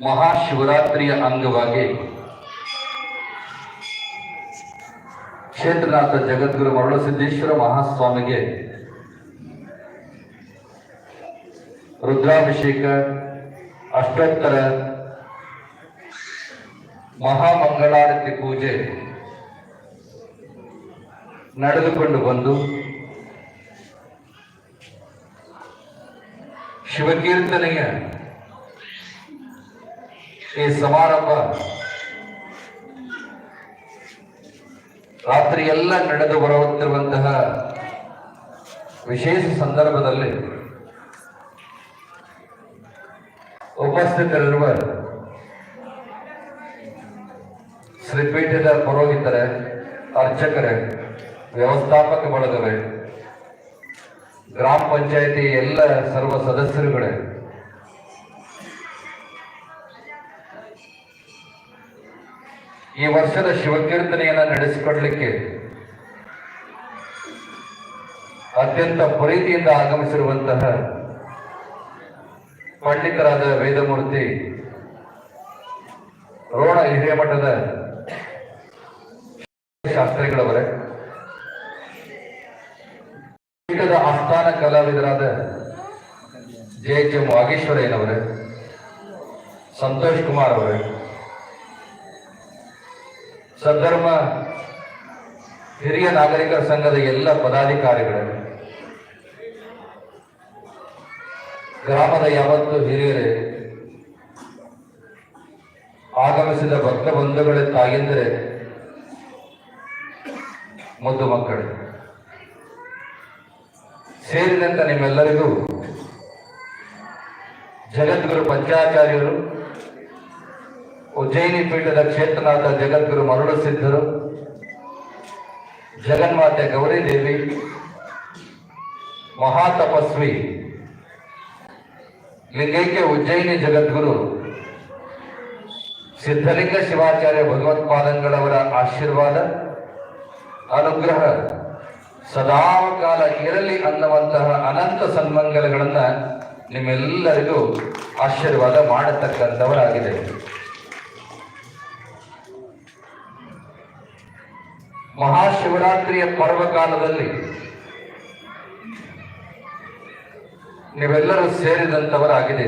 ಮಹಾಶಿವರಾತ್ರಿಯ ಅಂಗವಾಗಿ ಕ್ಷೇತ್ರನಾಥ ಜಗದ್ಗುರು ಮರುಳಸಿದ್ದೇಶ್ವರ ಮಹಾಸ್ವಾಮಿಗೆ ರುದ್ರಾಭಿಷೇಕ ಅಷ್ಟೋತ್ತರ ಮಹಾಮಂಗಳಾರತಿ ಪೂಜೆ ನಡೆದುಕೊಂಡು ಬಂದು ಶಿವಕೀರ್ತನೆಯ ಈ ಸಮಾರಂಭ ರಾತ್ರಿ ಎಲ್ಲ ನಡೆದು ಬರುತ್ತಿರುವಂತಹ ವಿಶೇಷ ಸಂದರ್ಭದಲ್ಲಿ ಉಪಸ್ಥಿತರಿರುವ ಶ್ರೀಪೀಠದ ಪುರೋಹಿತರೇ, ಅರ್ಚಕರೇ, ವ್ಯವಸ್ಥಾಪಕ ಬಳಗವೇ ಗ್ರಾಮ ಪಂಚಾಯಿತಿ ಎಲ್ಲ ಸರ್ವ ಸದಸ್ಯರುಗಳೇ ಈ ವರ್ಷದ ಶಿವಕೀರ್ತನೆಯನ್ನು ನಡೆಸಿಕೊಡ್ಲಿಕ್ಕೆ ಅತ್ಯಂತ ಪ್ರೀತಿಯಿಂದ ಆಗಮಿಸಿರುವಂತಹ ಪಂಡಿತರಾದ ವೇದಮೂರ್ತಿ ರೋಣ ಹಿರೇಮಠದ ಶಾಸ್ತ್ರಿಗಳವರೇ, ಪೀಠದ ಆಸ್ಥಾನ ಕಲಾವಿದರಾದ ಜೆ ಎಚ್ ಎಂ ವಾಗೇಶ್ವರಯ್ಯನವರೇ, ಸಂತೋಷ್ ಕುಮಾರ್ ಅವರೇ ಸದ್ಧರ್ಮ ಹಿರಿಯ ನಾಗರಿಕರ ಸಂಘದ ಎಲ್ಲ ಪದಾಧಿಕಾರಿಗಳು, ಗ್ರಾಮದ ಯಾವತ್ತು ಹಿರಿಯರೇ, ಆಗಮಿಸಿದ ಭಕ್ತ ಬಂಧುಗಳೇ ತಾಗೆಂದರೆ ಮುದ್ದು ಮಕ್ಕಳು, ಸೇರಿದಂತ ನಿಮ್ಮೆಲ್ಲರಿಗೂ ಜಗದ್ಗುರು ಪಂಚಾಚಾರ್ಯರು ಉಜ್ಜಯಿನಿ ಪೀಠದ ಕ್ಷೇತ್ರನಾಥ ಜಗದ್ಗುರು ಮರುಳು ಸಿದ್ಧರು, ಜಗನ್ಮಾತೆ ಗೌರಿ ದೇವಿ, ಮಹಾತಪಸ್ವಿ, ಲಿಂಗೈಕ್ಯ ಉಜ್ಜಯಿನಿ ಜಗದ್ಗುರು, ಸಿದ್ಧಲಿಂಗ ಶಿವಾಚಾರ್ಯ ಭಗವತ್ಪಾದಂಗಳವರ ಆಶೀರ್ವಾದ, ಅನುಗ್ರಹ ಸದಾಕಾಲ ಇರಲಿ ಅನ್ನುವಂತಹ ಅನಂತ ಸನ್ಮಂಗಲಗಳನ್ನು ನಿಮ್ಮೆಲ್ಲರಿಗೂ ಆಶೀರ್ವಾದ ಮಾಡತಕ್ಕಂಥವರಾಗಿದೆ. ಮಹಾಶಿವರಾತ್ರಿಯ ಪರ್ವಕಾಲದಲ್ಲಿ ನೀವೆಲ್ಲರೂ ಸೇರಿದಂಥವರಾಗಿದೆ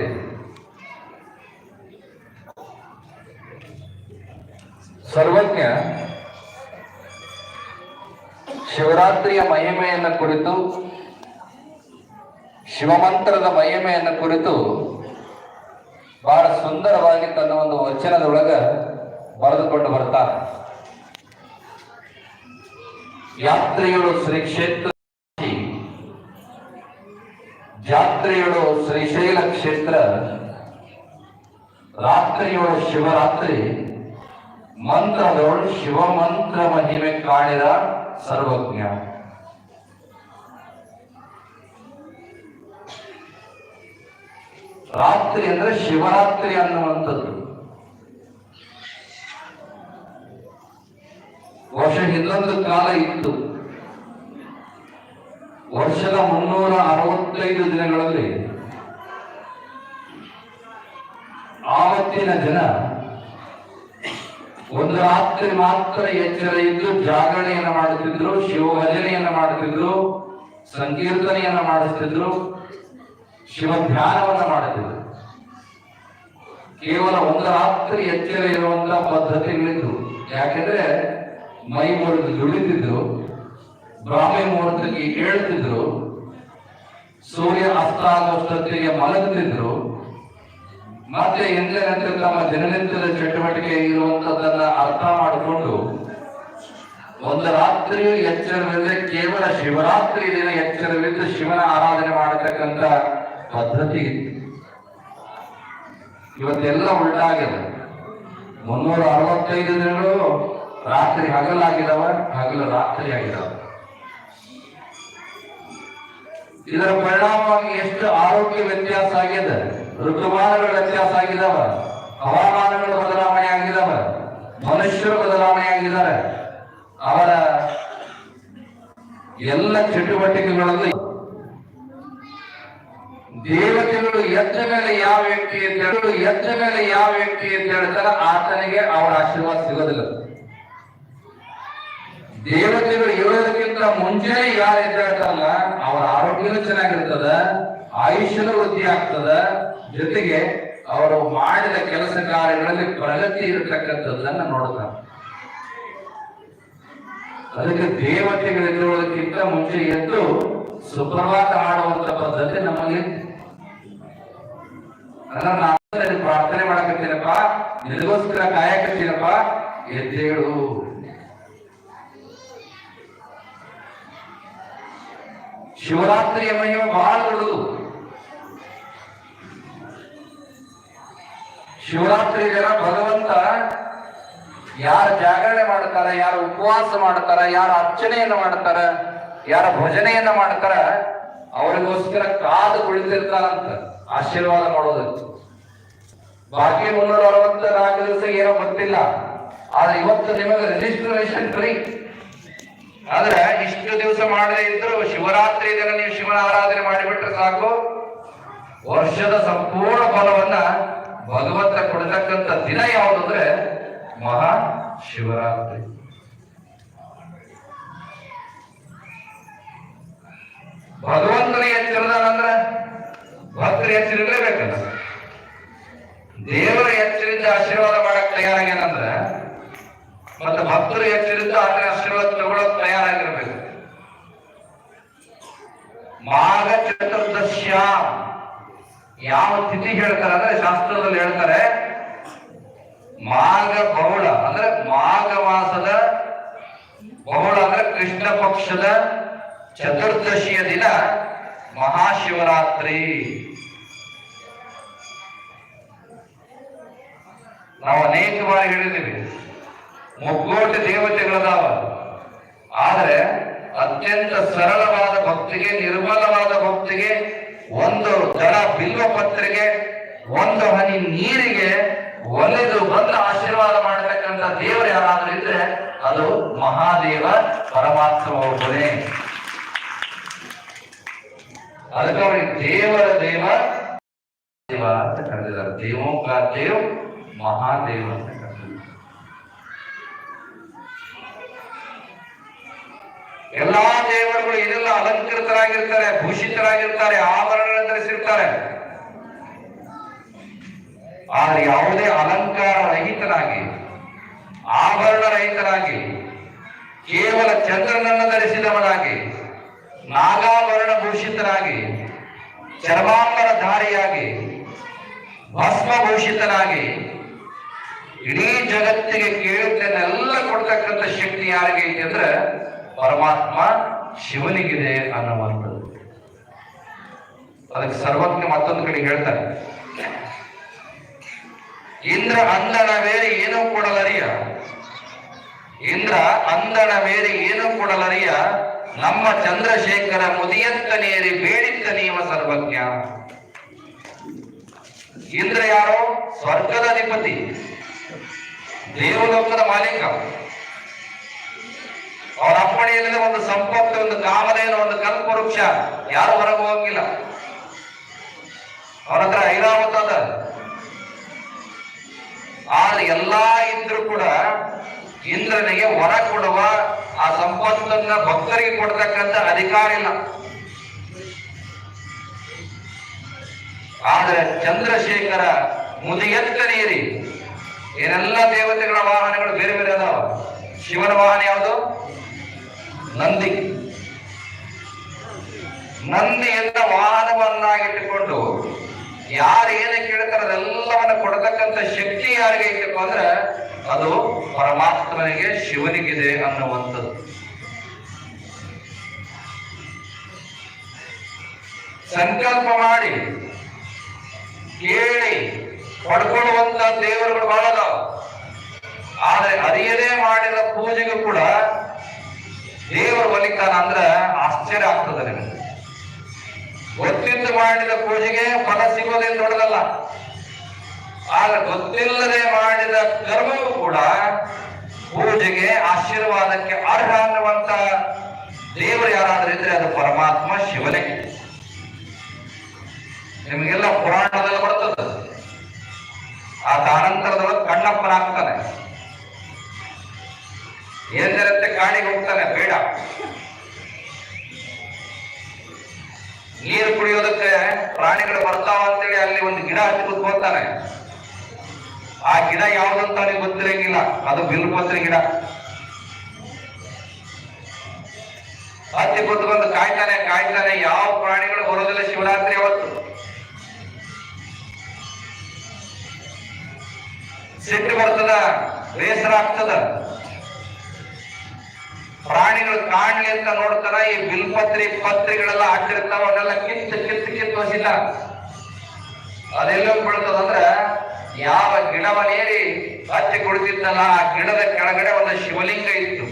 ಸರ್ವಜ್ಞ ಶಿವರಾತ್ರಿಯ ಮಹಿಮೆಯನ್ನು ಕುರಿತು, ಶಿವಮಂತ್ರದ ಮಹಿಮೆಯನ್ನು ಕುರಿತು ಬಹಳ ಸುಂದರವಾಗಿ ತನ್ನ ಒಂದು ವಚನದೊಳಗ ಬರೆದುಕೊಂಡು ಬರ್ತಾರೆ ಯಾತ್ರೆಗಳು ಶ್ರೀ ಕ್ಷೇತ್ರ ಜಾತ್ರೆಗಳು ಶ್ರೀಶೈಲ ಕ್ಷೇತ್ರ. ರಾತ್ರಿಯೊಳು ಶಿವರಾತ್ರಿ. ಮಂತ್ರದವಳು ಶಿವ ಮಂತ್ರ ಮಹಿಮೆ ಕಾಣಿದ ಸರ್ವಜ್ಞ. ರಾತ್ರಿ ಅಂದ್ರೆ ಶಿವರಾತ್ರಿ ಅನ್ನುವಂಥದ್ದು. ಹಿಂದೊಂದು ಕಾಲ ಇತ್ತು. ವರ್ಷದ ಮುನ್ನೂರ ಅರವತ್ತೈದು ದಿನಗಳಲ್ಲಿ ಆವತ್ತಿನ ಜನ ಒಂದು ರಾತ್ರಿ ಮಾತ್ರ ಎಚ್ಚರ ಇದ್ದು ಜಾಗರಣೆಯನ್ನು ಮಾಡುತ್ತಿದ್ರು, ಶಿವಭಜನೆಯನ್ನು ಮಾಡುತ್ತಿದ್ರು, ಸಂಕೀರ್ತನೆಯನ್ನು ಮಾಡಿಸ್ತಿದ್ರು ಶಿವ ಧ್ಯಾನವನ್ನು ಮಾಡುತ್ತಿದ್ರು. ಕೇವಲ ಒಂದು ರಾತ್ರಿ ಎಚ್ಚರ ಇರುವಂತಹ ಪದ್ಧತಿಗಳಿದ್ರು ಯಾಕೆಂದ್ರೆ ಮೈ ಮುರಿದು ದುಡಿತಿದ್ರು, ಬ್ರಾಹ್ಮಿ ಮುಹೂರ್ತಕ್ಕೆ ಹೇಳ್ತಿದ್ರು ಸೂರ್ಯ ಅಸ್ತ ಆಗುವಷ್ಟೊತ್ತಿಗೆ ಮಲಗುತ್ತಿದ್ರು. ಮತ್ತೆ ಎಂದಿನಂತೆ ತಮ್ಮ ದಿನನಿತ್ಯದ ಚಟುವಟಿಕೆ ಇರುವಂತದ್ದನ್ನ ಅರ್ಥ ಮಾಡಿಕೊಂಡು, ಒಂದು ರಾತ್ರಿ ಎಚ್ಚರವಿಲ್ಲದೆ ಕೇವಲ ಶಿವರಾತ್ರಿ ದಿನ ಎಚ್ಚರವಿದ್ದು ಶಿವನ ಆರಾಧನೆ ಮಾಡತಕ್ಕಂತ ಪದ್ಧತಿ ಇವತ್ತೆಲ್ಲ ಉಲ್ಟಾಗಿದೆ. ಮುನ್ನೂರ ಅರವತ್ತೈದು ದಿನಗಳು ರಾತ್ರಿ ಹಗಲಾಗಿದಾವ, ಹಗಲು ರಾತ್ರಿ ಆಗಿದಾವ ಇದರ ಪರಿಣಾಮವಾಗಿ ಎಷ್ಟು ಆರೋಗ್ಯ ವ್ಯತ್ಯಾಸ ಆಗಿದೆ, ಋತುಮಾನಗಳ ವ್ಯತ್ಯಾಸ ಆಗಿದಾವ, ಹವಾಮಾನಗಳ ಬದಲಾವಣೆ ಆಗಿದಾವ, ಮನುಷ್ಯರು ಬದಲಾವಣೆ ಆಗಿದ್ದಾರೆ. ಅವರ ಎಲ್ಲ ಚಟುವಟಿಕೆಗಳಲ್ಲಿ ದೇವತೆಗಳು ಎದ್ದ ಮೇಲೆ ಯಾವ ವ್ಯಕ್ತಿ ಅಂತ ಹೇಳಿ ಎದ್ದ ಮೇಲೆ ಯಾವ ವ್ಯಕ್ತಿ ಅಂತ ಹೇಳ್ತಾರ ಆತನಿಗೆ ಅವರ ಆಶೀರ್ವಾದ ಸಿಗೋದಿಲ್ಲ. ದೇವತೆಗಳು ಹೇಳೋದಕ್ಕಿಂತ ಮುಂಚೆನೆ ಯಾರು ಎದ್ದು ಹೇಳ್ತಾರಲ್ಲ ಅವರ ಆರೋಗ್ಯನೂ ಚೆನ್ನಾಗಿರ್ತದ, ಆಯುಷ್ಯನೂ ವೃದ್ಧಿ ಆಗ್ತದ. ಜೊತೆಗೆ ಅವರು ಮಾಡಿದ ಕೆಲಸ ಕಾರ್ಯಗಳಲ್ಲಿ ಪ್ರಗತಿ ಇರತಕ್ಕಂಥದ್ದನ್ನ ನೋಡ್ತಾರೆ. ಅದಕ್ಕೆ ದೇವತೆಗಳು ಎದ್ದೇಳೋದಕ್ಕಿಂತ ಮುಂಚೆ ಎದ್ದು ಸುಪ್ರಭಾತ ಮಾಡುವಂತ ಪದ್ಧತಿ ನಿನಗೆ ಪ್ರಾರ್ಥನೆ ಮಾಡಕತ್ತೀನಪ್ಪ ನಿನಗೋಸ್ಕರ ಕಾಯಕತ್ತೀನಪ್ಪ ಎದ್ದೇಳು. ಶಿವರಾತ್ರಿಯ ಮಹಿಮೆ ಬಹಳ ದೊಡ್ಡದು ಶಿವರಾತ್ರಿ ದಿನ ಭಗವಂತ ಯಾರು ಜಾಗರಣೆ ಮಾಡ್ತಾರ, ಯಾರು ಉಪವಾಸ ಮಾಡ್ತಾರ, ಯಾರು ಅರ್ಚನೆಯನ್ನ ಮಾಡ್ತಾರ, ಯಾರ ಭಜನೆಯನ್ನ ಮಾಡ್ತಾರ, ಅವರಿಗೋಸ್ಕರ ಕಾದು ಕುಳಿತಿರ್ತಾರಂತ. ಆಶೀರ್ವಾದ ಮಾಡೋದಕ್ಕೆ ಬಾಕಿ ಮುನ್ನೂರ ಅರವತ್ತ ನಾಲ್ಕು ದಿವಸ ಏನೋ ಗೊತ್ತಿಲ್ಲ. ಆದ್ರೆ ಇವತ್ತು ನಿಮಗೆ ರಿಜಿಸ್ಟ್ರೇಷನ್ ಫ್ರೀ ಆದ್ರೆ ಇಷ್ಟು ದಿವಸ ಮಾಡದೇ ಇದ್ರು ಶಿವರಾತ್ರಿ ದಿನ ನೀವು ಶಿವನ ಆರಾಧನೆ ಮಾಡಿಬಿಟ್ರೆ ಸಾಕು. ವರ್ಷದ ಸಂಪೂರ್ಣ ಫಲವನ್ನ ಭಗವಂತ ಕೊಡತಕ್ಕಂತ ದಿನ ಯಾವುದು ಅಂದ್ರೆ ಮಹಾ ಶಿವರಾತ್ರಿ. ಭಗವಂತನ ಎಚ್ಚರದಾನಂದ್ರ ಭಕ್ತರ ಎಚ್ಚರಿರ್ಲೇಬೇಕಲ್ಲ ದೇವರ ಎಚ್ಚರಿಂದ ಆಶೀರ್ವಾದ ಮಾಡಕ್ ತಯಾರಾಗ್ಯಾನಂದ್ರ ಮತ್ತೆ ಭಕ್ತರು ಎಚ್ಚರಿಂದ ಆತನ ಆಶೀರ್ವಾದ ತಗೊಳಕ್ ತಯಾರಾಗಿರ್ಬೇಕು ಮಾಘ ಚತುರ್ದಶ್ಯ ಯಾವ ತಿಥಿ ಹೇಳ್ತಾರೆ ಅಂದ್ರೆ ಶಾಸ್ತ್ರದಲ್ಲಿ ಹೇಳ್ತಾರೆ ಮಾಘ ಬಹುಳ. ಅಂದ್ರೆ ಮಾಘ ಮಾಸದ ಬಹುಳ ಅಂದ್ರೆ ಕೃಷ್ಣ ಪಕ್ಷದ ಚತುರ್ದಶಿಯ ದಿನ ಮಹಾಶಿವರಾತ್ರಿ. ನಾವು ಅನೇಕ ಬಾರಿ ಹೇಳಿದ್ದೀವಿ. ಮುಗ್ಗೋಟಿ ದೇವತೆಗಳದಾವ. ಆದರೆ ಅತ್ಯಂತ ಸರಳವಾದ ಭಕ್ತಿಗೆ, ನಿರ್ಮಲವಾದ ಭಕ್ತಿಗೆ ಒಂದು ದಳ ಬಿಲ್ವ ಪತ್ರಿಗೆ, ಒಂದು ಹನಿ ನೀರಿಗೆ ಒಲೆದು ಬಂದು ಆಶೀರ್ವಾದ ಮಾಡತಕ್ಕಂತ ದೇವರು ಯಾರಾದ್ರೂ ಇದ್ರೆ ಅದು ಮಹಾದೇವ ಪರಮಾತ್ಮ ಒಬ್ಬನೇ. ಅದಕ್ಕೆ ದೇವರ ದೇವ ದೇವ ಅಂತ ಕರೆದಿದ್ದಾರೆ. ದೇವೋಂಕಾರ ದೇವ್ ಮಹಾದೇವ ಎಲ್ಲಾ ದೇವರುಗಳು ಏನೆಲ್ಲ ಅಲಂಕೃತರಾಗಿರ್ತಾರೆ, ಭೂಷಿತರಾಗಿರ್ತಾರೆ ಆಭರಣ ಧರಿಸಿರ್ತಾರೆ. ಆದ್ರೆ ಯಾವುದೇ ಅಲಂಕಾರ ರಹಿತರಾಗಿ ಆಭರಣ ರಹಿತರಾಗಿ ಕೇವಲ ಚಂದ್ರನನ್ನು ಧರಿಸಿದವನಾಗಿ, ನಾಗಾಭರಣ ಭೂಷಿತರಾಗಿ ಚರ್ಮಾಂಬರ ಧಾರಿಯಾಗಿ ಭಸ್ಮಭೂಷಿತನಾಗಿ ಇಡೀ ಜಗತ್ತಿಗೆ ಕೇಳಿದ್ದನ್ನೆಲ್ಲ ಕೊಡ್ತಕ್ಕಂಥ ಶಕ್ತಿ ಯಾರಿಗೆ ಐತೆ ಅಂದ್ರೆ ಪರಮಾತ್ಮ ಶಿವನಿಗಿದೆ ಅನ್ನುವಂಥದ್ದು. ಅದಕ್ಕೆ ಸರ್ವಜ್ಞ ಮತ್ತೊಂದು ಕಡೆ ಹೇಳ್ತಾರೆ. ಇಂದ್ರ ಅಂದಣ ಬೇರೆ ಏನೂ ಕೊಡಲರಿಯ? ಇಂದ್ರ ಅಂದಣ ಬೇರೆ ಏನೂ ಕೊಡಲರಿಯ? ನಮ್ಮ ಚಂದ್ರಶೇಖರ ಮುದಿಯಂತ ನೇರಿ ಬೇಡಿದ್ದ ನೀವ ಸರ್ವಜ್ಞ. ಇಂದ್ರ ಯಾರೋ? ಸ್ವರ್ಗದ ಅಧಿಪತಿ. ದೇವಲೋಕದ ಮಾಲೀಕ. ಅವರ ಅಪ್ಪಣೆಯಲ್ಲಿ ಒಂದು ಸಂಪತ್ತು, ಒಂದು ಕಾಮದೇನ ಒಂದು ಕಲ್ಪ ವೃಕ್ಷ ಯಾರು ಹೊರಗೆ ಹೋಗಂಗಿಲ್ಲ ಅವರ ಹತ್ರ ಐರಾವತ ಅದ. ಆದ್ರೆ ಎಲ್ಲಾ ಇದ್ರು ಕೂಡ ಇಂದ್ರನಿಗೆ ಹೊರ ಕೊಡುವ ಆ ಸಂಪತ್ತನ್ನ ಭಕ್ತರಿಗೆ ಕೊಡ್ತಕ್ಕಂತ ಅಧಿಕಾರ ಇಲ್ಲ. ಆದ್ರೆ ಚಂದ್ರಶೇಖರ ಮುದಿಯತ್ತ ನೀರಿ. ಏನೆಲ್ಲ ದೇವತೆಗಳ ವಾಹನಗಳು ಬೇರೆ ಬೇರೆ ಅದಾವ? ಶಿವನ ವಾಹನ ಯಾವುದು? ನಂದಿ. ನಂದಿಯನ್ನ ವಾಹನವನ್ನಾಗಿಟ್ಟುಕೊಂಡು ಯಾರು ಏನೇ ಕೇಳ್ತಾರೆ ಅದೆಲ್ಲವನ್ನ ಕೊಡತಕ್ಕಂಥ ಶಕ್ತಿ ಯಾರಿಗೆ ಐತಪ್ಪ ಅಂದ್ರೆ ಅದು ಪರಮಾತ್ಮನಿಗೆ ಶಿವನಿಗಿದೆ ಅನ್ನುವಂಥದ್ದು. ಸಂಕಲ್ಪ ಮಾಡಿ, ಕೇಳಿ, ಪಡ್ಕೊಳ್ಳುವಂತ ದೇವರುಗಳು ಬಹಳ ಆದರೆ ಅರಿಯದೇ ಮಾಡಿದ ಪೂಜೆಗೂ ಕೂಡ ದೇವರು ಒಲಿತಾನ ಅಂದ್ರೆ ಆಶ್ಚರ್ಯ ಆಗ್ತದೆ ನಿಮಗೆ. ಗೊತ್ತಿದ್ದು ಮಾಡಿದ ಪೂಜೆಗೆ ಫಲ ಸಿಗೋದೇನು ದೊಡ್ಡದಲ್ಲ ಆದ್ರೆ ಗೊತ್ತಿಲ್ಲದೆ ಮಾಡಿದ ಕರ್ಮವೂ ಕೂಡ ಪೂಜೆಗೆ ಆಶೀರ್ವಾದಕ್ಕೆ ಅರ್ಹ ಅನ್ನುವಂತ ದೇವರು ಯಾರಾದ್ರೂ ಇದ್ರೆ ಅದು ಪರಮಾತ್ಮ ಶಿವನೇ. ನಿಮಗೆಲ್ಲ ಪುರಾಣದಲ್ಲಿ ಬರ್ತದ. ಆ ತಾನಂತರದೊಳಗೆ ಕಣ್ಣಪ್ಪನಾಗ್ತಾನೆ. ಏನಿರುತ್ತೆ ಕಾಡಿಗೆ ಹೋಗ್ತಾನೆ ಬೇಡ. ನೀರು ಕುಡಿಯೋದಕ್ಕೆ ಪ್ರಾಣಿಗಳು ಬರ್ತಾವ ಅಂತೇಳಿ ಅಲ್ಲಿ ಒಂದು ಗಿಡ ಹತ್ತಿ ಕೂತ್ಕೊಳ್ತಾನೆ ಆ ಗಿಡ ಯಾವ್ದಂತ ಅವನಿಗೆ ಗೊತ್ತಿರಂಗಿಲ್ಲ. ಅದು ಬಿಲ್ಪತ್ರೆ ಗಿಡ. ಹತ್ತಿ ಕುತ್ಕೊಂಡು ಕಾಯ್ತಾನೆ ಕಾಯ್ತಾನೆ, ಯಾವ ಪ್ರಾಣಿಗಳು ಬರೋದಿಲ್ಲ ಶಿವರಾತ್ರಿ ಅವತ್ತು ಸಿಟ್ಟು ಬರ್ತದ ಬೇಸರ ಆಗ್ತದ. ಪ್ರಾಣಿಗಳು ಕಾಣ್ಲಿ ಅಂತ ನೋಡ್ತಾರ, ಈ ಬಿಲ್ಪತ್ರಿ ಪತ್ರಿಗಳೆಲ್ಲ ಹಾಕಿರ್ತಾವ, ಅವನ್ನೆಲ್ಲ ಕಿತ್ತು ಕಿತ್ತು ಕಿತ್ತು ಹಸಿಲ್ಲ ಅದೆಲ್ಲ ಬೀಳ್ತದಂದ್ರ ಯಾವ ಗಿಡವನೇರಿ ಹತ್ತಿ ಕುಳಿತಿದ್ದಲ್ಲ ಆ ಗಿಡದ ಕೆಳಗಡೆ ಒಂದು ಶಿವಲಿಂಗ ಇತ್ತು.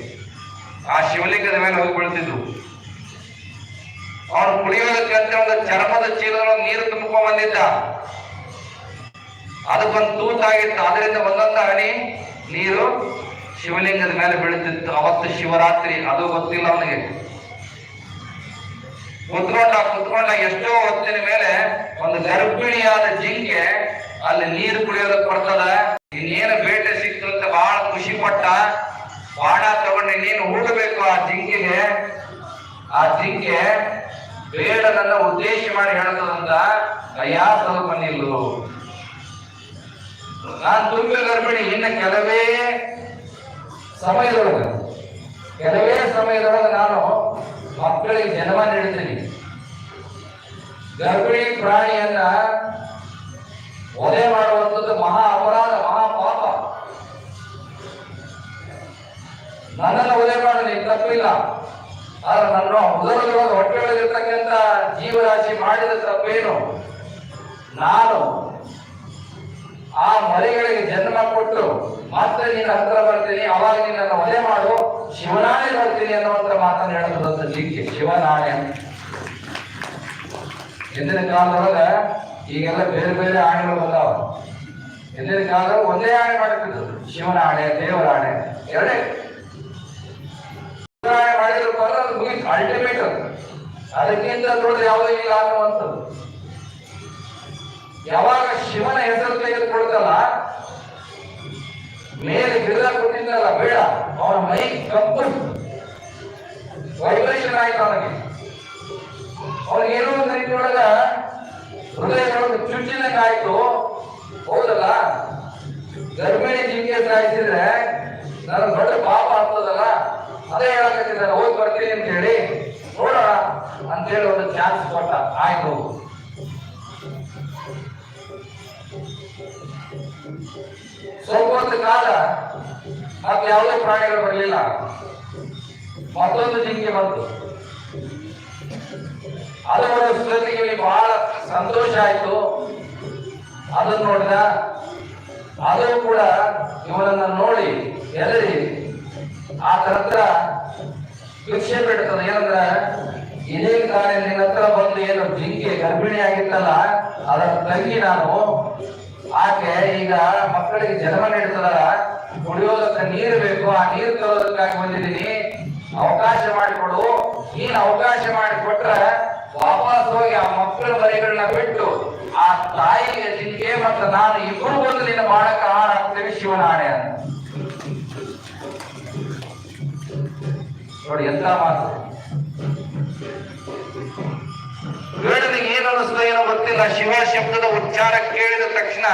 ಆ ಶಿವಲಿಂಗದ ಮೇಲೆ ಹೋಗಿ ಬೀಳ್ತಿದ್ರು ಅವನು ಕುಡಿಯೋದಕ್ಕೆ ಅಂತ ಒಂದು ಚರ್ಮದ ಚೀಲದೊಳಗೆ ನೀರು ತುಂಬಿಕೊಂಡ್ ಬಂದಿದ್ದ. ಅದಕ್ಕೊಂದು ತೂತಾಗಿತ್ತು. ಅದರಿಂದ ಒಂದೊಂದು ಹನಿ, ನೀರು ಶಿವಲಿಂಗದ ಮೇಲೆ ಬೀಳುತ್ತಿತ್ತು ಅವತ್ತು ಶಿವರಾತ್ರಿ, ಅದು ಗೊತ್ತಿಲ್ಲ ಅವನಿಗೆ. ಕುತ್ಕೊಂಡ ಕುತ್ಕೊಂಡ ಎಷ್ಟೋ ಹೊತ್ತಿನ ಮೇಲೆ ಒಂದು ಗರ್ಭಿಣಿಯಾದ ಜಿಂಕೆ ಅಲ್ಲಿ ನೀರು ಕುಡಿಯೋದಕ್ಕೆ ಬರ್ತದ, ಇನ್ನೇನು ಬೇಟೆ ಸಿಕ್ತು ಅಂತ ಬಹಳ ಖುಷಿ ಪಟ್ಟ. ಬಾಣ ತಗೊಂಡು ಇನ್ನೇನು ಹೂಡಬೇಕು ಆ ಜಿಂಕೆಗೆ? ಆ ಜಿಂಕೆ ಬೇಡ ನನ್ನ ಉದ್ದೇಶ ಮಾಡಿ ಹೇಳ್ತದಂತ ಅಯ್ಯಾ ಸ್ವಲ್ಪ ನಿಲ್ಲು. ನಾನು ತುಂಬಿ ಗರ್ಭಿಣಿ, ಇನ್ನು ಕೆಲವೇ ಸಮಯದೊಳಗೆ. ಕೆಲವೇ ಸಮಯದೊಳಗೆ ನಾನು ಮಕ್ಕಳಿಗೆ ಜನ್ಮ ನೀಡಿದ್ದೀನಿ ಗರ್ಭಿಣಿ ಪ್ರಾಣಿಯನ್ನ ವಧೆ ಮಾಡುವಂಥದ್ದು ಮಹಾ ಅಪರಾಧ, ಮಹಾ ಪಾಪ. ನನ್ನನ್ನು ವಧೆ ಮಾಡಲಿ ತಪ್ಪಿಲ್ಲ ಆದ್ರೆ ನನ್ನ ಉದರದೊಳಗೆ ಹೊಟ್ಟೆಯೊಳಗಿರ್ತಕ್ಕಂಥ ಜೀವರಾಶಿ ಮಾಡಿದ ತಪ್ಪೇನು? ನಾನು ಆ ಮರಿಗಳಿಗೆ ಜನ್ಮ ಕೊಟ್ಟು ಮಾತ್ರ ನಿನ್ನ ಹತ್ರ ಬರ್ತೀನಿ, ಅವಾಗ ನಿನ್ನನ್ನು ಒಲೆ ಮಾಡು ಶಿವನಾಳೆ ಬರ್ತೀನಿ ಅನ್ನುವಂತ ಮಾತನ್ನು ಹೇಳುವಂತ ಜಿಂಕೆ ಶಿವನಾಳೆ ಹಿಂದಿನ ಕಾಲದೊಳಗ ಈಗೆಲ್ಲ ಬೇರೆ ಬೇರೆ ಆಣೆಗಳು ಬಂದಾವ. ಹಿಂದಿನ ಕಾಲದಲ್ಲಿ ಒಂದೇ ಆಣೆ ಮಾಡ್ತಿದ್ರು ಶಿವನ ಆಣೆ ದೇವರ ಆಣೆ ಎರಡೇ ಮಾಡಿದ್ರು ಅಲ್ಟಿಮೇಟ್ ಅದಕ್ಕಿಂತ ದೊಡ್ಡದು ಯಾವುದೂ ಇಲ್ಲ ಅನ್ನುವಂಥದ್ದು. ಯಾವಾಗ ಶಿವನ ಹೆಸರು ತೆಗೆದುಕೊಳ್ತಲ್ಲ ಮೇಲೆ ಗಿಡ ಕೊಟ್ಟಿದ್ದಲ್ಲ ಬೇಡ, ಅವನ ಮೈ ಕಪ್ಪು. ವೈಬ್ರೇಷನ್ ಆಯ್ತು ಅವನಿಗೆ. ಏನೋ ಒಂದು ರೀತಿಯೊಳಗ ಹೃದಯದೊಳಗೆ ಚುಚ್ಚಿದಂಗೆ ಆಯ್ತು ಹೌದಲ್ಲ? ಗರ್ಭಿಣಿ ಜಿಂಕೆ ಸಾಯಿಸಿದ್ರೆ ನನ್ನ ದೊಡ್ಡ ಪಾಪ ಆಗ್ತದಲ್ಲ? ಅದೇ ಹೇಳಕತ್ತಿದ್ದಾರೆ, ಹೋಗಿ ಬರ್ತೀನಿ ಅಂತ ಹೇಳಿ. ನೋಡೋಣ ಅಂತ ಹೇಳಿ ಒಂದು ಚಾನ್ಸ್ ಕೊಟ್ಟ. ಆಯ್ತು. ಹೊತ್ತು ಕಾಲ ಮತ್ತೆ ಯಾವುದೇ ಪ್ರಾಣಿಗಳು ಬರಲಿಲ್ಲ. ಮತ್ತೊಂದು ಜಿಂಕೆ ಬಂತು. ಅದು ಒಂದು ಸುಗತಿಗೆ ಬಹಳ ಸಂತೋಷ ಆಯ್ತು. ಅದನ್ನ ನೋಡಿದ ಅದು ಕೂಡ ಇವನನ್ನ ನೋಡಿ ಎದರಿ ಆ ಹತ್ರ ಭಿಕ್ಷೆ ಬಿಡ್ತದೆ ಏನಂದ್ರ, ಇದೇ ಕಾಲ ನಿನ್ನ ಹತ್ರ ಬಂದು ಏನು ಜಿಂಕೆ ಗರ್ಭಿಣಿ ಆಗಿತ್ತಲ್ಲ ಅದರ ತಂಗಿ ನಾನು ಆಕೆ ಈಗ ಮಕ್ಕಳಿಗೆ ಜನ್ಮ ನೀಡ್ತದಲ್ಲ ಕುಡಿಯೋದಕ್ಕೆ ನೀರು ಬೇಕು, ಆ ನೀರು ತರೋದಕ್ಕಾಗಿ ಬಂದಿದ್ದೀನಿ. ಅವಕಾಶ ಮಾಡಿಕೊಡು. ನೀನ್ ಅವಕಾಶ ಮಾಡಿಕೊಟ್ರೆ ವಾಪಸ್ ಹೋಗಿ ಆ ಮಕ್ಕಳ ಮರಿಗಳನ್ನ ಬಿಟ್ಟು ಆ ತಾಯಿಗೆ ನಿನ್ಗೆ ಮತ್ತು ನಾನು ಇಬ್ಬರು ಬಂದು ನಿನ್ನ ಮಾಡಕ್ಕೆ ಆಹಾರ ಶಿವನಾಣೆ ಅಂತ. ನೋಡಿ ಎಂತ ಮಾತು. ಬೇಡನಿಗೆ ಏನ್ ಅನಿಸ್ತೋ ಏನೋ ಗೊತ್ತಿಲ್ಲ. ಶಿವ ಶಬ್ದದ ಉಚ್ಚಾರ ಕೇಳಿದ ತಕ್ಷಣ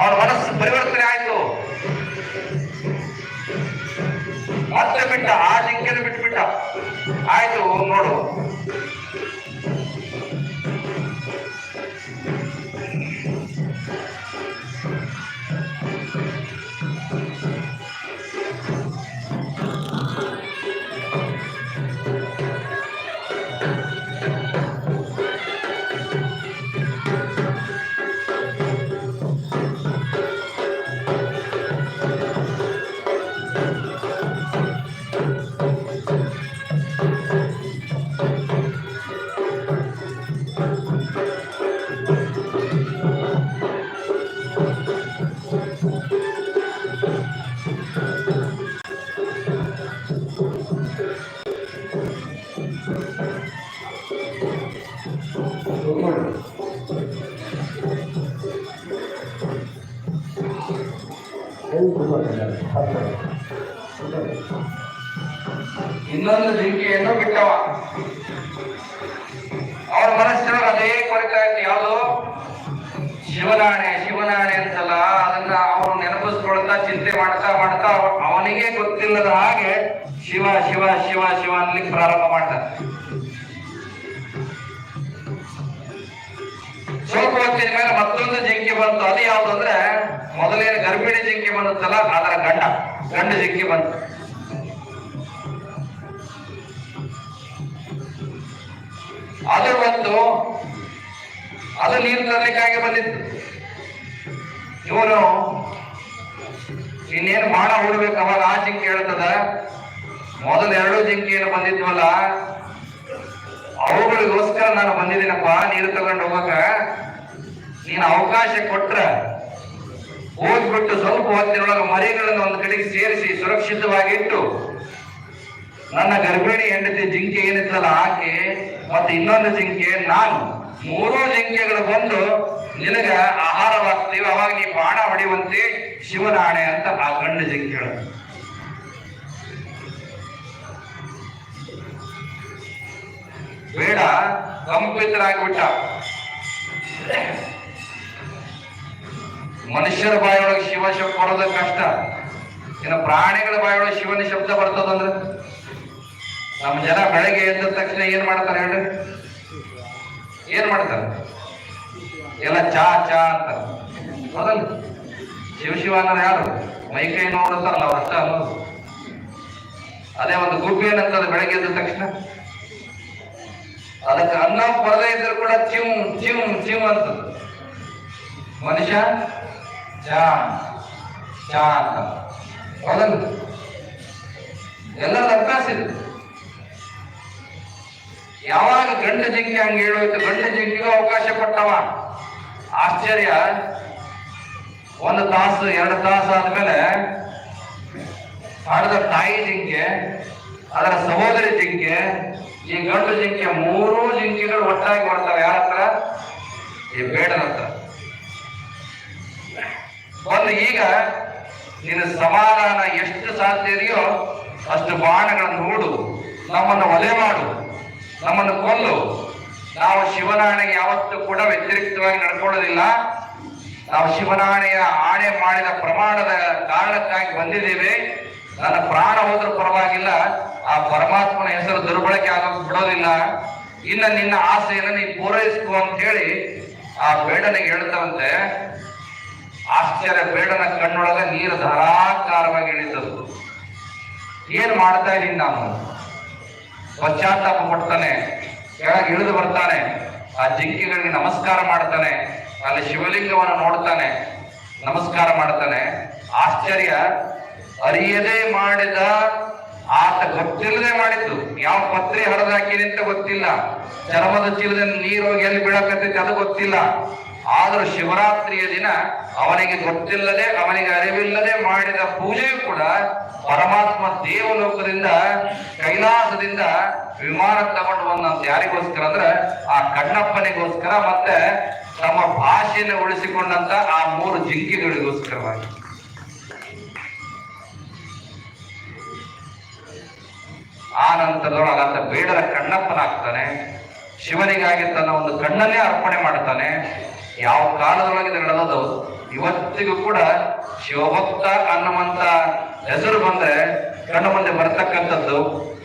ಅವನ ಮನಸ್ಸು ಪರಿವರ್ತನೆ ಆಯ್ತು. ಮತ್ತೆ ಬಿಟ್ಟ, ಆ ಲಿಂಗನ ಬಿಟ್ಟು ಬಿಟ್ಟ ಆಯ್ತು. ಇನ್ನೊಂದು ಜಿಂಕೆಯನ್ನು ಬಿಟ್ಟವ. ಅವ್ರ ಮನಸ್ಸಿನೊಳಗೆ ಅದೇ ಕೊರತಾ ಯಾವುದು? ಶಿವನಾಣೆ ಶಿವನಾಣೆ ಅಂತಲ್ಲ. ಅದನ್ನ ಅವನು ನೆನಪಿಸ್ಕೊಳ್ತಾ ಚಿಂತೆ ಮಾಡ್ತಾ ಮಾಡ್ತಾ ಅವ- ಅವನಿಗೆ ಗೊತ್ತಿಲ್ಲದ ಹಾಗೆ ಶಿವ ಶಿವ ಶಿವ ಶಿವ ಅನ್ಲಿಕ್ಕೆ ಪ್ರಾರಂಭ ಮಾಡ್ತಾನೆ. ಸ್ವಲ್ಪ ಹೊತ್ತಿನ ಮೇಲೆ ಮತ್ತೊಂದು ಜಿಂಕೆ ಬಂತು. ಅದು ಯಾವ್ದು ಅಂದ್ರೆ ಮೊದಲೇನು ಗರ್ಭಿಣಿ ಜಿಂಕೆ ಬಂದತ್ತಲ್ಲ ಅದರ ಗಂಡ. ಗಂಡ ಜಿಂಕೆ ಬಂತು. ಅದು ಒಂದು, ಅದು ನೀರು ತರಲಿಕ್ಕಾಗಿ ಬಂದಿತ್ತು. ಇವನು ಇನ್ನೇನು ಬಾಣ ಹೂಡ್ಬೇಕು, ಅವಾಗ ಆ ಜಿಂಕೆ ಹೇಳ್ತದ, ಮೊದಲು ಎರಡು ಜಿಂಕೆ ಏನು ಬಂದಿದ್ವಲ್ಲ, ಅವುಗಳಿಗೋಸ್ಕರ ನಾನು ಬಂದಿದ್ದೀನಪ್ಪ, ನೀರು ತಗೊಂಡು ಹೋಗಕ ನೀನು ಅವಕಾಶ ಕೊಟ್ರೆ, ಹೋಗ್ಬಿಟ್ಟು ಸ್ವಲ್ಪ ಹೊತ್ತಿನೊಳಗೆ ಮರಿಗಳನ್ನು ಒಂದು ಕಡೆಗೆ ಸೇರಿಸಿ ಸುರಕ್ಷಿತವಾಗಿ ಇಟ್ಟು ನನ್ನ ಗರ್ಭಿಣಿ ಹೆಂಡತಿ ಜಿಂಕೆ ಏನಿತ್ತಲ್ಲ ಆಕೆ ಮತ್ತೆ ಇನ್ನೊಂದು ಜಿಂಕೆ ನಾನು. ಮೂರೂ ಜಿಂಕೆಗಳು ಬಂದು ನಿನಗ ಆಹಾರವಾಗ್ತೀವಿ ಅವಾಗ ನೀ ಬಾಣ ಹೊಡೆಯುವಂತೆ ಶಿವನಾಣೆ ಅಂತ ಆ ಗಂಡು ಜಿಂಕೆ ಹೇಳುತ್ತೆ. ಬೇಡ ಕಂಪಿತರಾಗ್ಬಿಟ್ಟ ಮನುಷ್ಯರ ಬಾಯೊಳಗೆ ಶಿವ ಶಬ್ದ ಬರೋದು ಕಷ್ಟ. ಇನ್ನು ಪ್ರಾಣಿಗಳ ಬಾಯೊಳಗೆ ಶಿವನ ಶಬ್ದ ಬರ್ತದಂದ್ರೆ? ನಮ್ಮ ಜನ ಬೆಳಗ್ಗೆ ಎದ್ದ ತಕ್ಷಣ ಏನ್ ಮಾಡ್ತಾರೆ ಹೇಳಿ ಏನ್ ಮಾಡ್ತಾರೆ? ಎಲ್ಲ ಚಾ ಚಾ ಅಂತ. ಹೌದಲ್ಲ? ಶಿವ ಶಿವ ಅನ್ನೋರು ಯಾರು? ಮೈ ಕೈ ನೋಡುತ್ತಾರಲ್ಲ ಅವ್ರ ಅಷ್ಟ ಅನ್ನೋದು. ಅದೇ ಒಂದು ಗುಬ್ಬಿ ಏನಂತದ ಬೆಳಗ್ಗೆ ಎದ್ದ ತಕ್ಷಣ? ಅದಕ್ಕೆ ಅನ್ನ ಪರದೇ ಇದ್ರು ಕೂಡ ಚಿಮ್ ಚಿಮ್ ಚಿಮ್ ಅಂತ ಮನುಷ್ಯ ಚಾ ಚಾ ಅಂತ. ಹೌದಲ್ಲ? ಎಲ್ಲರ ಅಭ್ಯಾಸ ಇದೆ. ಯಾವಾಗ ಗಂಡ ಜಿಂಕೆ ಹಂಗೆ ಹೇಳೋಯ್ತು, ಗಂಡ ಜಿಂಕೆಗೂ ಅವಕಾಶ ಕೊಟ್ಟವ? ಆಶ್ಚರ್ಯ. ಒಂದು ತಾಸು, ಎರಡು ತಾಸು ಆದ್ಮೇಲೆ ಪಡೆದ ತಾಯಿ ಜಿಂಕೆ ಅದರ ಸಹೋದರಿ ಜಿಂಕೆ ಈ ಗಂಡು ಜಿಂಕೆ ಮೂರೂ ಜಿಂಕೆಗಳು ಒಟ್ಟಾಗಿ ಬರ್ತವೆ ಯಾರ ಹತ್ರ? ಈ ಬೇಡನ ಹತ್ರ. ಒಂದು ಈಗ ನಿನ್ನ ಸಮಾಧಾನ ಎಷ್ಟು ಸಾಧ್ಯ ಇದೆಯೋ ಅಷ್ಟು ಬಾಣಗಳನ್ನು ಹೂಡು, ನಮ್ಮನ್ನು ಒಲೆ ಮಾಡು. ನಮ್ಮನ್ನು ಕೊಲ್ಲು. ನಾವು ಶಿವನಾಣೆಗೆ ಯಾವತ್ತೂ ಕೂಡ ವ್ಯತಿರಿಕ್ತವಾಗಿ ನಡ್ಕೊಳ್ಳೋದಿಲ್ಲ. ನಾವು ಶಿವನಾಣೆಯ ಆಣೆ ಮಾಡಿದ ಪ್ರಮಾಣದ ಕಾರಣಕ್ಕಾಗಿ ಬಂದಿದ್ದೇವೆ. ನನ್ನ ಪ್ರಾಣ ಹೋದ್ರೂ ಪರವಾಗಿಲ್ಲ. ಆ ಪರಮಾತ್ಮನ ಹೆಸರು ದುರ್ಬಳಕೆ ಆಗೋಕೆ ಬಿಡೋದಿಲ್ಲ. ಇನ್ನ ನಿನ್ನ ಆಸೆಯನ್ನು ನೀ ಪೂರೈಸ್ಕೊ ಅಂತ ಹೇಳಿ ಆ ಬೇಡನಿಗೆ ಹೇಳ್ತವಂತೆ. ಆಶ್ಚರ್ಯ ಬೇಡನ ಕಣ್ಣೊಳಗ ನೀರು ಧಾರಾಕಾರವಾಗಿ ಇಳಿತದು ಏನ್ ಮಾಡ್ತಾ ಇದ್ದೀನಿ ನಾನು? ಪಶ್ಚಾತ್ತಾಪ ಪಡ್ತಾನೆ, ಕೆಳಗೆ ಇಳಿದು ಬರ್ತಾನೆ, ಆ ಜಿಂಕೆಗಳಿಗೆ ನಮಸ್ಕಾರ ಮಾಡ್ತಾನೆ, ಅಲ್ಲಿ ಶಿವಲಿಂಗವನ್ನು ನೋಡ್ತಾನೆ, ನಮಸ್ಕಾರ ಮಾಡ್ತಾನೆ. ಆಶ್ಚರ್ಯ, ಅರಿಯದೇ ಮಾಡಿದ ಆತ ಗೊತ್ತಿಲ್ಲದೆ ಮಾಡಿದ್ದು. ಯಾವ ಪತ್ರೆ ಹರಿದಾಕಿದೆ ಅಂತ ಗೊತ್ತಿಲ್ಲ. ಚರ್ಮದ ಚೀಲದ ನೀರು ಹೋಗಿ ಎಲ್ಲಿ ಬೀಳಕತ್ತೈತಿ ಅದು ಗೊತ್ತಿಲ್ಲ. ಆದರೂ ಶಿವರಾತ್ರಿಯ ದಿನ ಅವನಿಗೆ ಗೊತ್ತಿಲ್ಲದೆ, ಅವನಿಗೆ ಅರಿವಿಲ್ಲದೆ ಮಾಡಿದ ಪೂಜೆಯು ಕೂಡ ಪರಮಾತ್ಮ ದೇವಲೋಕದಿಂದ, ಕೈಲಾಸದಿಂದ ವಿಮಾನ ತಗೊಂಡು ಬಂದಂತ ಯಾರಿಗೋಸ್ಕರ ಅಂದ್ರೆ ಆ ಕಣ್ಣಪ್ಪನಿಗೋಸ್ಕರ ಮತ್ತೆ ತಮ್ಮ ಭಾಷೆಯನ್ನು ಉಳಿಸಿಕೊಂಡಂತ ಆ ಮೂರು ಜಿಂಕೆಗಳಿಗೋಸ್ಕರವಾಗಿ. ಆ ನಂತರದೊಳಗೆ ಆತ ಬೇಡರ ಕಣ್ಣಪ್ಪನಾಗ್ತಾನೆ, ಶಿವನಿಗಾಗಿ ತನ್ನ ಒಂದು ಕಣ್ಣನ್ನೇ ಅರ್ಪಣೆ ಮಾಡ್ತಾನೆ ಯಾವ ಕಾಲದೊಳಗೆ ನಡೆದದು ಇವತ್ತಿಗೂ ಕೂಡ ಶಿವಭಕ್ತ ಅನ್ನುವಂತ ಹೆಸರು ಬಂದ್ರೆ ಕಣ್ಣು ಮುಂದೆ ಬರ್ತಕ್ಕಂಥದ್ದು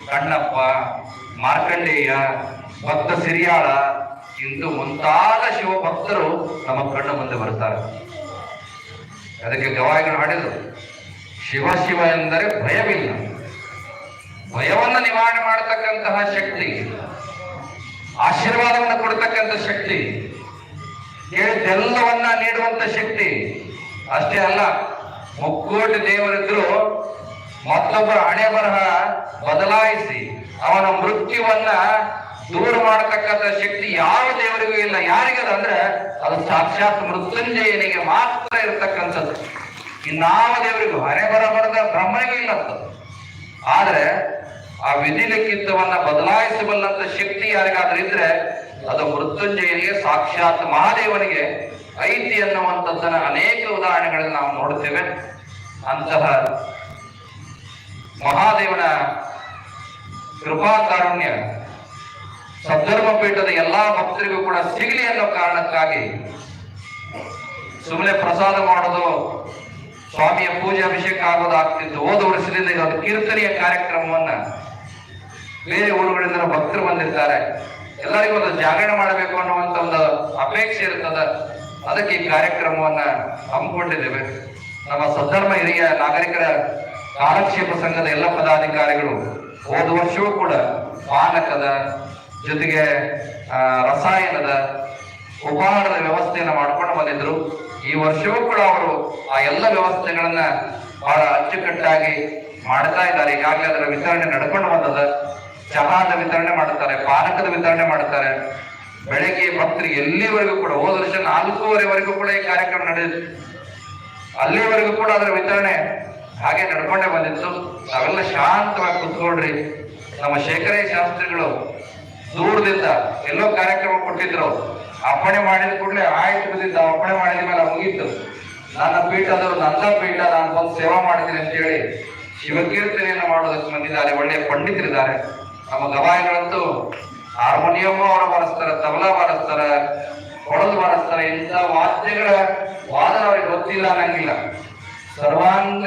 ಕಣ್ಣಪ್ಪ, ಮಾರ್ಕಂಡೇಯ, ಭಕ್ತ ಸಿರಿಯಾಳ, ಇಂದು ಮುಂತಾದ ಶಿವಭಕ್ತರು ನಮ್ಮ ಕಣ್ಣು ಮುಂದೆ ಬರ್ತಾರೆ ಅದಕ್ಕೆ ಗವಾಯಿಗಳು ಹಾಡಿದ್ರು, ಶಿವ ಶಿವ ಎಂದರೆ ಭಯವಿಲ್ಲ. ಭಯವನ್ನು ನಿವಾರಣೆ ಮಾಡತಕ್ಕಂತಹ ಶಕ್ತಿ, ಆಶೀರ್ವಾದವನ್ನು ಕೊಡ್ತಕ್ಕಂಥ ಶಕ್ತಿ. ಕೇಳಿದ್ದೆಲ್ಲವನ್ನ ನೀಡುವಂತ ಶಕ್ತಿ. ಅಷ್ಟೇ ಅಲ್ಲ, ಮುಕ್ಕೋಟಿ ದೇವರಿದ್ರು ಮತ್ತೊಬ್ಬರ ಹಣೆ ಬರಹ ಬದಲಾಯಿಸಿ ಅವನ ಮೃತ್ಯುವನ್ನ ದೂರ ಮಾಡತಕ್ಕಂಥ ಶಕ್ತಿ ಯಾವ ದೇವರಿಗೂ ಇಲ್ಲ. ಯಾರಿಗದ ಅಂದ್ರೆ ಅದು ಸಾಕ್ಷಾತ್ ಮೃತ್ಯುಂಜಯನಿಗೆ ಮಾತ್ರ ಇರತಕ್ಕಂಥದ್ದು. ಇನ್ನಾವ ದೇವರಿಗೂ ಹಣೆ ಬರ ಬರದ ಬ್ರಹ್ಮನಿಗೂ ಇಲ್ಲ. ಆದ್ರೆ ಆ ವಿಧಿ ಲಿಖಿತವನ್ನ ಬದಲಾಯಿಸಬಲ್ಲಂತ ಶಕ್ತಿ ಯಾರಿಗಾದ್ರೂ ಇದ್ರೆ ಅದು ಮೃತ್ಯುಂಜಯನಿಗೆ ಸಾಕ್ಷಾತ್ ಮಹಾದೇವನಿಗೆ ಐತಿ ಅನ್ನುವಂಥದ್ದನ್ನ ಅನೇಕ ಉದಾಹರಣೆಗಳನ್ನು ನಾವು ನೋಡ್ತೇವೆ. ಅಂತಹ ಮಹಾದೇವನ ಕೃಪಾ ಕಾರುಣ್ಯ ಸದ್ಧರ್ಮ ಪೀಠದ ಎಲ್ಲಾ ಭಕ್ತರಿಗೂ ಕೂಡ ಸಿಗಲಿ ಅನ್ನೋ ಕಾರಣಕ್ಕಾಗಿ ಸುಮ್ಮನೆ ಪ್ರಸಾದ ಮಾಡೋದು, ಸ್ವಾಮಿಯ ಪೂಜೆ, ಅಭಿಷೇಕ ಆಗೋದಾಗ್ತಿತ್ತು ಓದ ವರ್ಷದಿಂದ ಇದೊಂದು ಕೀರ್ತನೆಯ ಕಾರ್ಯಕ್ರಮವನ್ನ ಬೇರೆ ಊರುಗಳಿಂದ ಭಕ್ತರು ಬಂದಿರ್ತಾರೆ. ಎಲ್ಲರಿಗೂ ಒಂದು ಜಾಗರಣೆ ಮಾಡಬೇಕು ಅನ್ನುವಂತ ಒಂದು ಅಪೇಕ್ಷೆ ಇರ್ತದ. ಅದಕ್ಕೆ ಈ ಕಾರ್ಯಕ್ರಮವನ್ನ ಹಮ್ಮಿಕೊಂಡಿದ್ದೇವೆ. ನಮ್ಮ ಸದ್ಧರ್ಮ ಹಿರಿಯ ನಾಗರಿಕರ ಕಾಲಕ್ಷೇಪ ಸಂಘದ ಎಲ್ಲ ಪದಾಧಿಕಾರಿಗಳು ಹೋದ ವರ್ಷವೂ ಕೂಡ ಪಾನಕದ ಜೊತೆಗೆ ರಸಾಯನದ ಉಪಹಾರದ ವ್ಯವಸ್ಥೆಯನ್ನು ಮಾಡ್ಕೊಂಡು ಬಂದಿದ್ರು. ಈ ವರ್ಷವೂ ಕೂಡ ಅವರು ಆ ಎಲ್ಲ ವ್ಯವಸ್ಥೆಗಳನ್ನ ಬಹಳ ಅಚ್ಚುಕಟ್ಟಾಗಿ ಮಾಡ್ತಾ ಇದ್ದಾರೆ. ಈಗಾಗಲೇ ಅದರ ವಿತರಣೆ ನಡ್ಕೊಂಡು ಬಂದದ. ಚಹಾದ ವಿತರಣೆ ಮಾಡುತ್ತಾರೆ ಪಾನಕದ ವಿತರಣೆ ಮಾಡುತ್ತಾರೆ. ಬೆಳಗ್ಗೆ ಭಕ್ತರಿಗೆ ಎಲ್ಲಿವರೆಗೂ ಕೂಡ, ಹೋದ ವರ್ಷ ನಾಲ್ಕೂವರೆವರೆಗೂ ಕೂಡ ಈ ಕಾರ್ಯಕ್ರಮ ನಡೆಯಿತು ಅಲ್ಲಿವರೆಗೂ ಕೂಡ ಅದರ ವಿತರಣೆ ಹಾಗೆ ನಡ್ಕೊಂಡೇ ಬಂದಿತ್ತು. ನಾವೆಲ್ಲ ಶಾಂತವಾಗಿ ಕುತ್ಕೊಳ್ರಿ. ನಮ್ಮ ಶೇಖರಯ್ಯ ಶಾಸ್ತ್ರಿಗಳು ದೂರದಿಂದ ಎಲ್ಲೋ ಕಾರ್ಯಕ್ರಮ ಕೊಟ್ಟಿದ್ರು. ಅಪ್ಪಣೆ ಮಾಡಿದ ಕೂಡಲೇ ಆಯ್ತು ಬಿದ್ದಿದ್ದ ಅಪ್ಪಣೆ ಮಾಡಿದ ಮೇಲೆ ಮುಗೀತು. ನನ್ನ ಪೀಠದ ನನ್ನ ಪೀಠ, ನಾನು ಬಂದು ಸೇವಾ ಮಾಡಿದ್ದೀನಿ ಅಂತ ಹೇಳಿ ಶಿವಕೀರ್ತನೆಯನ್ನು ಮಾಡೋದಕ್ಕೆ ಬಂದಿದ್ದಾರೆ. ಒಳ್ಳೆಯ ಪಂಡಿತರಿದ್ದಾರೆ. ನಮ್ಮ ಗವಾಯಿಗಳಂತೂ ಹಾರ್ಮೋನಿಯಂ ಅವರು ಬಾರಿಸ್ತಾರೆ ತಬಲಾ ಬಾರಿಸ್ತಾರೆ ಕೊಳಲು ಬಾರಿಸ್ತಾರೆ ಇಂಥ ವಾದ್ಯಗಳ ವಾದನ ಅವ್ರಿಗೆ ಗೊತ್ತಿಲ್ಲ ಅನ್ನಂಗಿಲ್ಲ. ಸರ್ವಾಂಗ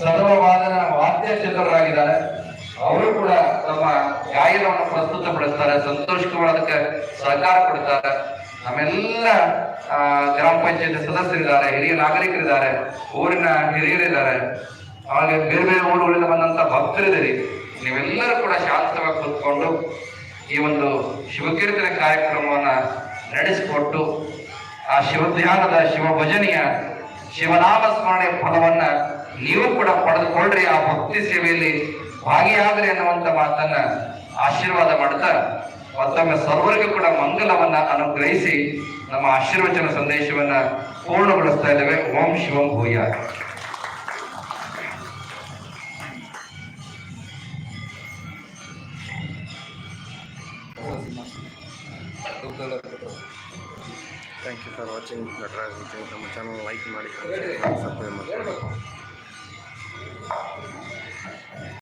ಸರ್ವವಾದನ ವಾದ್ಯ ಚತುರರಾಗಿದ್ದಾರೆ. ಅವರು ಕೂಡ ತಮ್ಮ ಗಾಯನವನ್ನು ಪ್ರಸ್ತುತ ಪಡಿಸ್ತಾರೆ ಕುಮಾರ್ ಅದಕ್ಕೆ ಸಹಕಾರ ಕೊಡ್ತಾರೆ. ನಮ್ಮೆಲ್ಲ ಗ್ರಾಮ ಪಂಚಾಯತಿ ಸದಸ್ಯರಿದ್ದಾರೆ, ಹಿರಿಯ ನಾಗರಿಕರಿದ್ದಾರೆ, ಊರಿನ ಹಿರಿಯರಿದ್ದಾರೆ. ಹಾಗೆ ಬೇರೆ ಬೇರೆ ಊರುಗಳಿಂದ ಬಂದಂತ ಭಕ್ತರಿದ್ದೀರಿ. ನೀವೆಲ್ಲರೂ ಕೂಡ ಶಾಂತವಾಗಿ ಕೂತ್ಕೊಂಡು ಈ ಒಂದು ಶಿವಕೀರ್ತನೆ ಕಾರ್ಯಕ್ರಮವನ್ನು ನಡೆಸಿಕೊಟ್ಟು ಆ ಶಿವಧ್ಯಾನದ ಶಿವ ಭಜನೆಯ ಶಿವನಾಮ ಸ್ಮರಣೆಯ ಫಲವನ್ನು ನೀವು ಕೂಡ ಪಡೆದುಕೊಳ್ಳ್ರಿ. ಆ ಭಕ್ತಿ ಸೇವೆಯಲ್ಲಿ ಭಾಗಿಯಾಗ್ರಿ ಅನ್ನುವಂಥ ಮಾತನ್ನ ಆಶೀರ್ವಾದ ಮಾಡ್ತಾ ಮತ್ತೊಮ್ಮೆ ಸರ್ವರಿಗೂ ಕೂಡ ಮಂಗಲವನ್ನು ಅನುಗ್ರಹಿಸಿ ನಮ್ಮ ಆಶೀರ್ವಚನ ಸಂದೇಶವನ್ನ ಪೂರ್ಣಗೊಳಿಸ್ತಾ ಇದ್ದೇವೆ. ಓಂ ಶಿವಂ ಭೂಯ thank you for watching Nataraj ನಮ್ಮ ಚಾನಲ್ ಲೈಕ್ ಮಾಡಿ ಸಬ್ಸ್ಕ್ರೈಬ್ ಮಾಡಿ